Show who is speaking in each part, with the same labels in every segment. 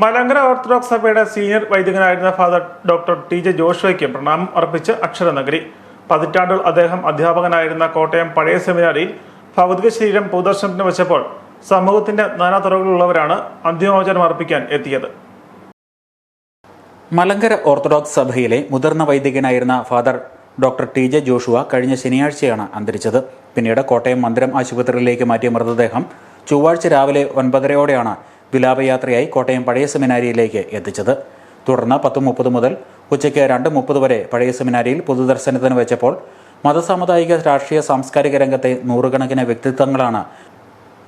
Speaker 1: Malankara orthodox സഭയുടെ senior വൈദികനായിരുന്ന father doctor T J ജോഷുവയ്ക്ക് പ്രണാമം അർപ്പിച്ച് അക്ഷരനഗരി. പതിറ്റാണ്ടുകൾ അദ്ദേഹം അധ്യാപകനായിരുന്ന കോട്ടയം പഴയ സെമിനാരിയിൽ ഭൗതിക ശരീരം പൊതുദർശനത്തിന് വെച്ചപ്പോൾ സമൂഹത്തിന്റെ നാനാതുറകളിലുള്ളവരാണ് അന്തിമോചനം അർപ്പിക്കാൻ എത്തിയത്.
Speaker 2: മലങ്കര ഓർത്തഡോക്സ് സഭയിലെ മുതിർന്ന വൈദികനായിരുന്ന father doctor T J Joshua കഴിഞ്ഞ ശനിയാഴ്ചയാണ് അന്തരിച്ചത്. പിന്നീട് കോട്ടയം മന്ദിരം ആശുപത്രിയിലേക്ക് മാറ്റിയ മൃതദേഹം ചൊവ്വാഴ്ച രാവിലെ ഒൻപതരയോടെയാണ് വിലാപയാത്രയായി കോട്ടയം പഴയ സെമിനാരിയിലേക്ക് എത്തിച്ചത്. തുടർന്ന് പത്ത് മുപ്പത് മുതൽ ഉച്ചയ്ക്ക് രണ്ട് മുപ്പത് വരെ പഴയ സെമിനാരിയിൽ പൊതുദർശനത്തിന് വെച്ചപ്പോൾ മതസാമുദായിക രാഷ്ട്രീയ സാംസ്കാരിക രംഗത്തെ നൂറുകണക്കിന് വ്യക്തിത്വങ്ങളാണ്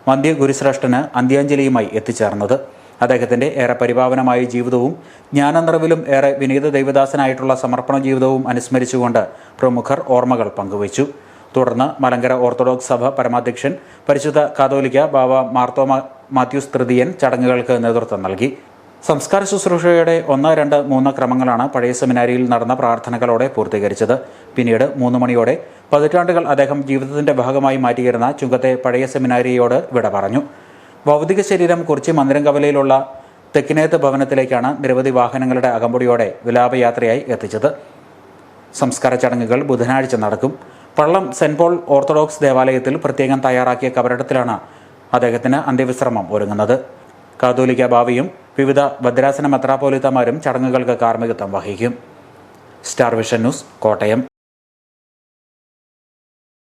Speaker 2: വന്ധ്യ ഗുരുശ്രേഷ്ഠന് അന്ത്യാഞ്ജലിയുമായി എത്തിച്ചേർന്നത്. അദ്ദേഹത്തിന്റെ ഏറെ പരിഭാവനമായ ജീവിതവും ജ്ഞാനനിറവിലും ഏറെ വിനീത ദൈവദാസനായിട്ടുള്ള സമർപ്പണ ജീവിതവും അനുസ്മരിച്ചുകൊണ്ട് പ്രമുഖർ ഓർമ്മകൾ പങ്കുവച്ചു. തുടർന്ന് മലങ്കര ഓർത്തഡോക്സ് സഭ പരമാധ്യക്ഷൻ പരിശുദ്ധ കാതോലിക്ക ബാബ മാർത്തോമ മാത്യൂസ് തൃതീയൻ ചടങ്ങുകൾക്ക് നേതൃത്വം നൽകി. സംസ്കാര ശുശ്രൂഷയുടെ ഒന്ന് രണ്ട് മൂന്ന് ക്രമങ്ങളാണ് പഴയ സെമിനാരിയിൽ നടന്ന പ്രാർത്ഥനകളോടെ പൂർത്തീകരിച്ചത്. പിന്നീട് മൂന്ന് മണിയോടെ പതിറ്റാണ്ടുകൾ അദ്ദേഹം ജീവിതത്തിന്റെ ഭാഗമായി മാറ്റിയിരുന്ന ചുങ്കത്തെ പഴയ സെമിനാരിയോട് വിട പറഞ്ഞു. ഭൗതിക ശരീരം കുറിച്ച് മന്ദിരംകവലയിലുള്ള തെക്കിനേത്ത് ഭവനത്തിലേക്കാണ് നിരവധി വാഹനങ്ങളുടെ അകമ്പടിയോടെ വിലാപയാത്രയായി എത്തിച്ചത്. സംസ്കാര ചടങ്ങുകൾ ബുധനാഴ്ച നടക്കും. പള്ളം സെന്റ് പോൾ ഓർത്തഡോക്സ് ദേവാലയത്തിൽ പ്രത്യേകം തയ്യാറാക്കിയ കബറിടത്തിലാണ് അദ്ദേഹത്തിന് അന്ത്യവിശ്രമം ഒരുങ്ങുന്നത്. കാതോലിക്ക ഭാവിയും വിവിധ ഭദ്രാസന മെത്രാപോലിത്തമാരും ചടങ്ങുകൾക്ക് കാർമ്മികത്വം വഹിക്കും. Star Vision News Kottayam.